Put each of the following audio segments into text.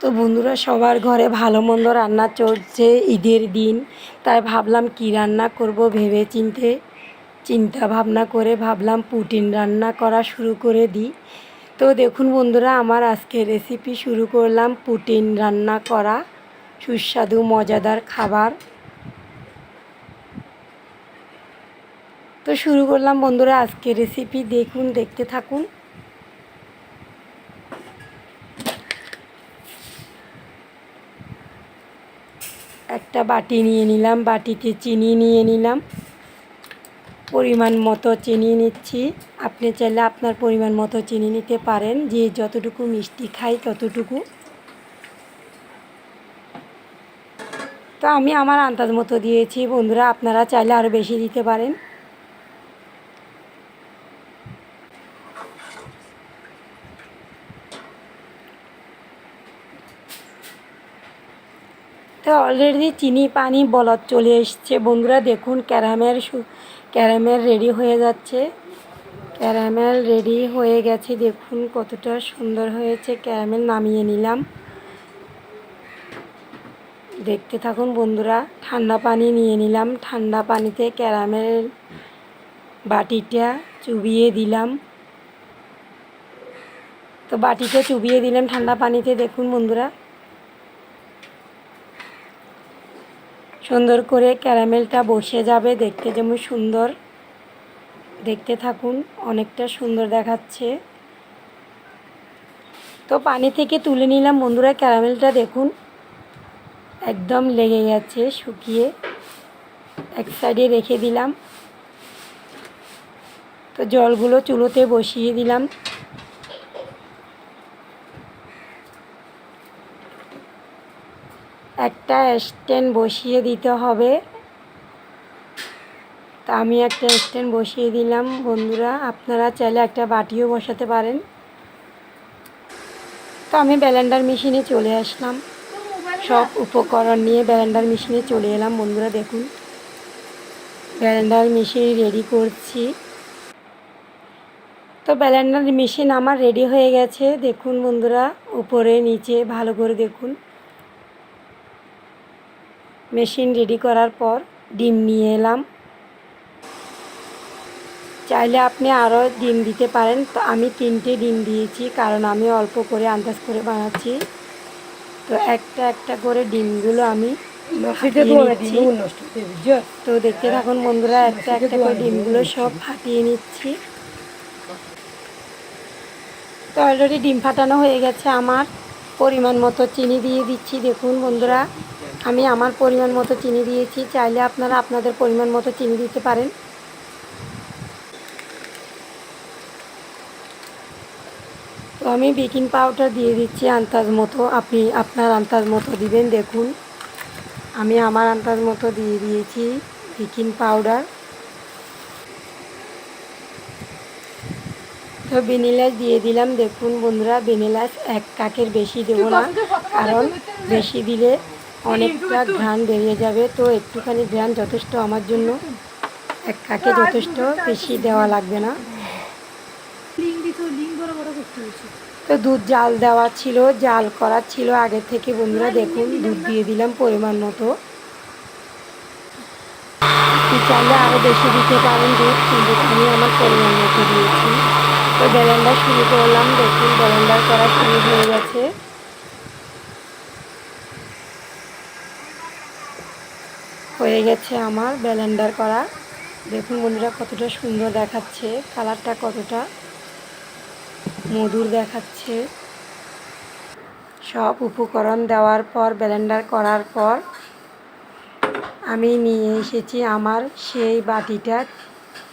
তো বন্ধুরা, সবার ঘরে ভালো মন্দ রান্না চলছে ঈদের দিন। তাই ভাবলাম কি রান্না করব ভেবে চিনতে চিন্তা ভাবনা করে ভাবলাম পুটিন রান্না করা শুরু করে দিই। তো দেখুন বন্ধুরা, আমার আজকে রেসিপি শুরু করলাম পুটিন রান্না করা। সুস্বাদু, মজাদার খাবার। তো শুরু করলাম বন্ধুরা, আজকে রেসিপি দেখুন, দেখতে থাকুন। একটা বাটি নিয়ে নিলাম, বাটিতে চিনি নিয়ে নিলাম। পরিমাণ মতো চিনি নিচ্ছি। আপনি চাইলে আপনার পরিমাণ মতো চিনি নিতে পারেন, যে যতটুকু মিষ্টি খাই ততটুকু। তো আমি আমার আন্দাজ মতো দিয়েছি, বন্ধুরা আপনারা চাইলে আরও বেশি দিতে পারেন। তো অলরেডি চিনি পানি বলদ চলে এসছে। বন্ধুরা, দেখুন, ক্যারামেল ক্যারামেল রেডি হয়ে যাচ্ছে। ক্যারামেল রেডি হয়ে গেছে। দেখুন, কতটা সুন্দর হয়েছে। ক্যারামেল নামিয়ে নিলাম। দেখতে থাকুন, বন্ধুরা, ঠান্ডা পানি নিয়ে নিলাম। ঠান্ডা পানিতে ক্যারামেল বাটিটা চুবিয়ে দিলাম। তো বাটিটা চুবিয়ে দিলাম ঠান্ডা পানিতে। দেখুন, বন্ধুরা সুন্দর করে ক্যারামেলটা বসে যাবে। দেখতে যেমন সুন্দর। দেখতে থাকুন, অনেকটা সুন্দর দেখাচ্ছে। তো পানি থেকে তুলে নিলাম। বন্ধুরা, ক্যারামেলটা দেখুন, একদম লেগে গেছে, শুকিয়ে। এক সাইডে রেখে দিলাম। তো জলগুলো চুলোতে বসিয়ে দিলাম। একটা স্ট্যান্ড বসিয়ে দিতে হবে। তা আমি একটা স্ট্যান্ড বসিয়ে দিলাম, বন্ধুরা। আপনারা চাইলে একটা বাটিও বসাতে পারেন। তো আমি ব্যালেন্ডার মেশিনে চলে আসলাম। সব উপকরণ নিয়ে ব্যালেন্ডার মেশিনে চলে এলাম, বন্ধুরা, দেখুন। ব্যালেন্ডার মেশিন রেডি করছি। তো ব্যালেন্ডার মেশিন আমার রেডি হয়ে গেছে। দেখুন, বন্ধুরা, উপরে, নিচে, ভালো করে দেখুন। মেশিন রেডি করার পর ডিম নিয়ে এলাম। চাইলে আপনি আরও ডিম দিতে পারেন। তো আমি তিনটে ডিম দিয়েছি কারণ আমি অল্প করে আন্দাজ করে বানাচ্ছি। তো একটা একটা করে ডিমগুলো আমি তো দেখতে থাকুন বন্ধুরা একটা একটা করে ডিমগুলো সব ফাটিয়ে নিচ্ছি। তো অলরেডি ডিম ফাটানো হয়ে গেছে। আমার পরিমাণ মতো চিনি দিয়ে দিচ্ছি। দেখুন বন্ধুরা আমি আমার পরিমাণ মতো চিনি দিয়েছি চাইলে আপনারা আপনাদের পরিমাণ মতো চিনি দিতে পারেন। তো আমি বেকিং পাউডার দিয়ে দিচ্ছি আন্দাজ মতো। আপনি আপনার আন্দাজ মতো দিবেন দেখুন। আমি আমার আন্দাজ মতো দিয়ে দিয়েছি বেকিং পাউডার। তো ভ্যানিলাস দিয়ে দিলাম দেখুন বন্ধুরা ভ্যানিলাস এক কাকের বেশি দেবো না কারণ বেশি দিলে অনেকটা ঘ্রাণ বেরিয়ে যাবে। তো একটুখানি ঘ্রাণ যথেষ্ট আমার জন্য। এক কাকে যথেষ্ট বেশি দেওয়া লাগবে না। তো দুধ জাল দেওয়া ছিল, জাল করা ছিল আগে থেকে। বন্ধুরা, দেখুন, দুধ দিয়ে দিলাম পরিমাণ মতো। চাইলে আরও বেশি দিতে পারেন দুধ, কিন্তু আমি আমার পরিমাণ মতো দিয়েছি। তো ব্যালেন্ডার শুরু করলাম। দেখুন, ব্যালেন্ডার করা শুরু হয়ে গেছে। হয়ে গেছে আমার ব্যালেন্ডার করা। দেখুন বন্ধুরা, কতটা সুন্দর দেখাচ্ছে। কালারটা কতটা মধুর দেখাচ্ছে। সব উপকরণ দেওয়ার পর, ব্যালেন্ডার করার পর আমি নিয়ে এসেছি আমার সেই বাটিটা।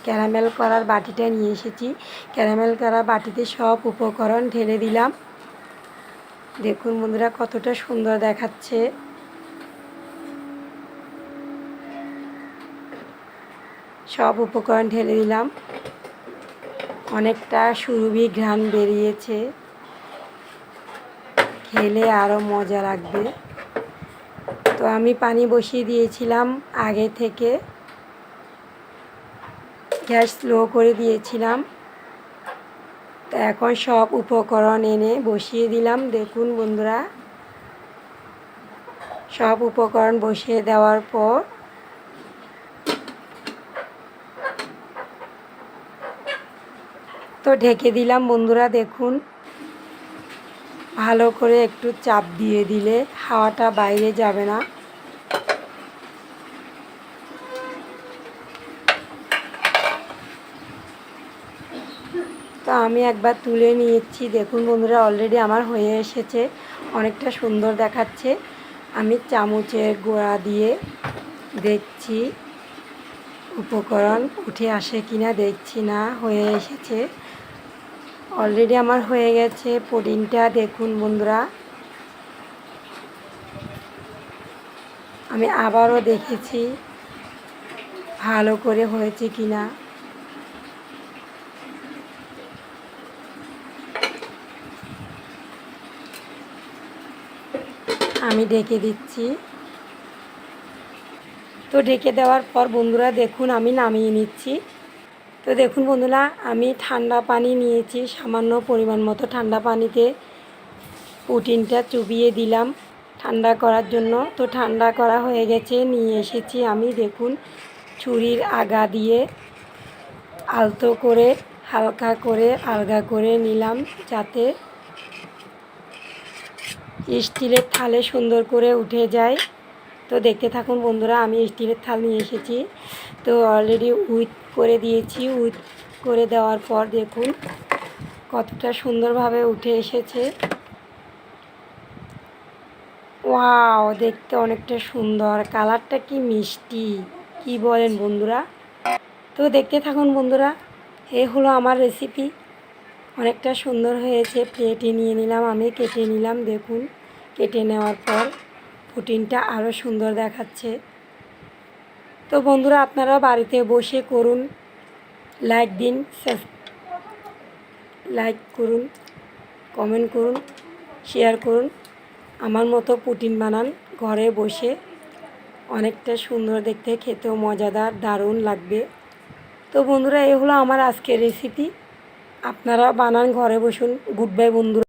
ক্যারামেল করার বাটিটা নিয়ে এসেছি। ক্যারামেল করা বাটিতে সব উপকরণ ঢেলে দিলাম। দেখুন বন্ধুরা, কতটা সুন্দর দেখাচ্ছে। সব উপকরণ ঢেলে দিলাম। অনেকটা সুরভি ঘ্রাণ বেরিয়েছে। খেলে আরও মজা লাগবে। তো আমি পানি বসিয়ে দিয়েছিলাম আগে থেকে। গ্যাস স্লো করে দিয়েছিলাম। তো এখন সব উপকরণ এনে বসিয়ে দিলাম। দেখুন বন্ধুরা, সব উপকরণ বসিয়ে দেওয়ার পর তো ঢেকে দিলাম, বন্ধুরা দেখুন। ভালো করে একটু চাপ দিয়ে দিলে হাওয়াটা বাইরে যাবে না। তো আমি একবার তুলে নিয়েছি। দেখুন বন্ধুরা অলরেডি আমার হয়ে এসেছে। অনেকটা সুন্দর দেখাচ্ছে। আমি চামচের গোড়া দিয়ে দেখছি উপকরণ উঠে আসে কিনা, দেখছি না, হয়ে এসেছে। অলরেডি আমার হয়ে গেছে পুডিংটা, দেখুন বন্ধুরা। আমি আবারও দেখেছি ভালো করে হয়েছে কিনা। আমি ডেকে দিচ্ছি। তো ঢেকে দেওয়ার পর বন্ধুরা, দেখুন আমি নামিয়ে নিচ্ছি। তো দেখুন বন্ধুরা, আমি ঠান্ডা পানি নিয়েছি, সামান্য পরিমাণ মতো ঠান্ডা পানিতে পুটিনটা চুবিয়ে দিলাম ঠান্ডা করার জন্য। তো ঠান্ডা করা হয়ে গেছে, নিয়ে এসেছি আমি দেখুন ছুরির আগা দিয়ে। আলতো করে, হালকা করে, আলগা করে নিলাম যাতে স্টিলের থালে সুন্দর করে উঠে যায়। তো দেখতে থাকুন বন্ধুরা, আমি স্টিলের থাল নিয়ে এসেছি। তো অলরেডি উইথ করে দিয়েছি, উইথ করে দেওয়ার পর দেখুন কতটা সুন্দরভাবে উঠে এসেছে। ওয়াও, দেখতে অনেকটা সুন্দর। কালারটা কি মিষ্টি, কি বলেন বন্ধুরা? তো দেখতে থাকুন বন্ধুরা, এ হলো আমার রেসিপি অনেকটা সুন্দর হয়েছে, প্লেটে নিয়ে নিলাম আমি, কেটে নিলাম, দেখুন, কেটে নেওয়ার পর। পুটিনটা আরও সুন্দর দেখাচ্ছে। তো বন্ধুরা আপনারা বাড়িতে বসে করুন। লাইক দিন লাইক করুন, কমেন্ট করুন, শেয়ার করুন। আমার মতো পুটিন বানান ঘরে বসে। অনেকটা সুন্দর দেখতে, খেতেও মজাদার, দারুণ লাগবে। তো বন্ধুরা, এ হলো আমার আজকের রেসিপি আপনারা বানান, ঘরে বসুন। গুড বাই বন্ধুরা।